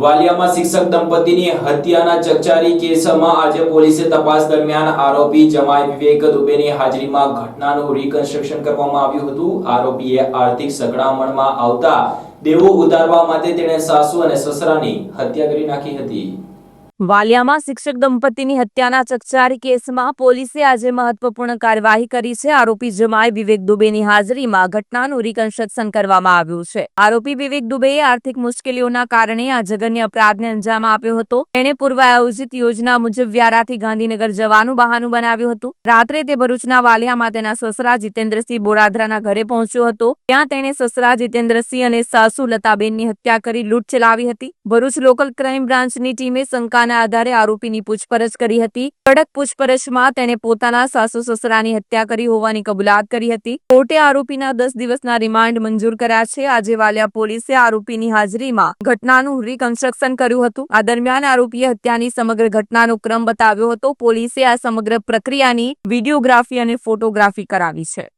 વાલિયામાં શિક્ષક દંપતીની હત્યાના ચકચારી કેસમાં આજે પોલીસે તપાસ દરમિયાન આરોપી જમાઈ વિવેક દુબેની હાજરીમાં ઘટનાનું રિકન્સ્ટ્રક્શન કરવામાં આવ્યું હતું. આરોપીએ આર્થિક સગડામણમાં આવતા દેવું ઉતારવા માટે તેણે સાસુ અને સસરાની હત્યા કરી નાખી હતી. વાલિયામાં શિક્ષક દંપતીની હત્યાના ચકચારી કેસમાં પોલીસે આજે મહત્વપૂર્ણ કાર્યવાહી કરી છે. આરોપી જમાય વિવેક દુબેની હાજરીમાં ઘટનાનું રિકન્સ્ટ્રક્શન કરવામાં આવ્યું છે. આરોપી વિવેક દુબેએ આર્થિક મુશ્કેલીઓના કારણે આ જઘન્ય અપરાધને અંજામ આપ્યો હતો. તેણે પૂર્વ આયોજિત યોજના મુજબ વ્યારાથી ગાંધીનગર જવાનું બહાનું બનાવ્યું હતું. રાત્રે તે ભરૂચના વાલિયામાં તેના સસરા જીતેન્દ્રસિંહ બોરાધરાના ઘરે પહોંચ્યો હતો. ત્યાં તેણે સસરા જીતેન્દ્રસિંહ અને સાસુ લતાબેનની હત્યા કરી લૂંટ ચલાવી હતી. ભરૂચ લોકલ ક્રાઇમ બ્રાન્ચની ટીમે શંકાના આધારે આરોપીની પૂછપરછ કરી હતી. કડક પૂછપરછમાં તેણે પોતાના સાસુ સસરાની હત્યા કરી હોવાની કબૂલાત કરી હતી. કોર્ટે આરોપીના દસ દિવસના રિમાન્ડ મંજૂર કર્યા છે. આજે વાલિયા પોલીસે આરોપીની હાજરીમાં ઘટનાનું રિકન્સ્ટ્રક્શન કર્યું હતું. આ દરમિયાન આરોપીએ હત્યાની સમગ્ર ઘટનાનો ક્રમ બતાવ્યો હતો. પોલીસે આ સમગ્ર પ્રક્રિયાની વિડીયોગ્રાફી અને ફોટોગ્રાફી કરાવી છે.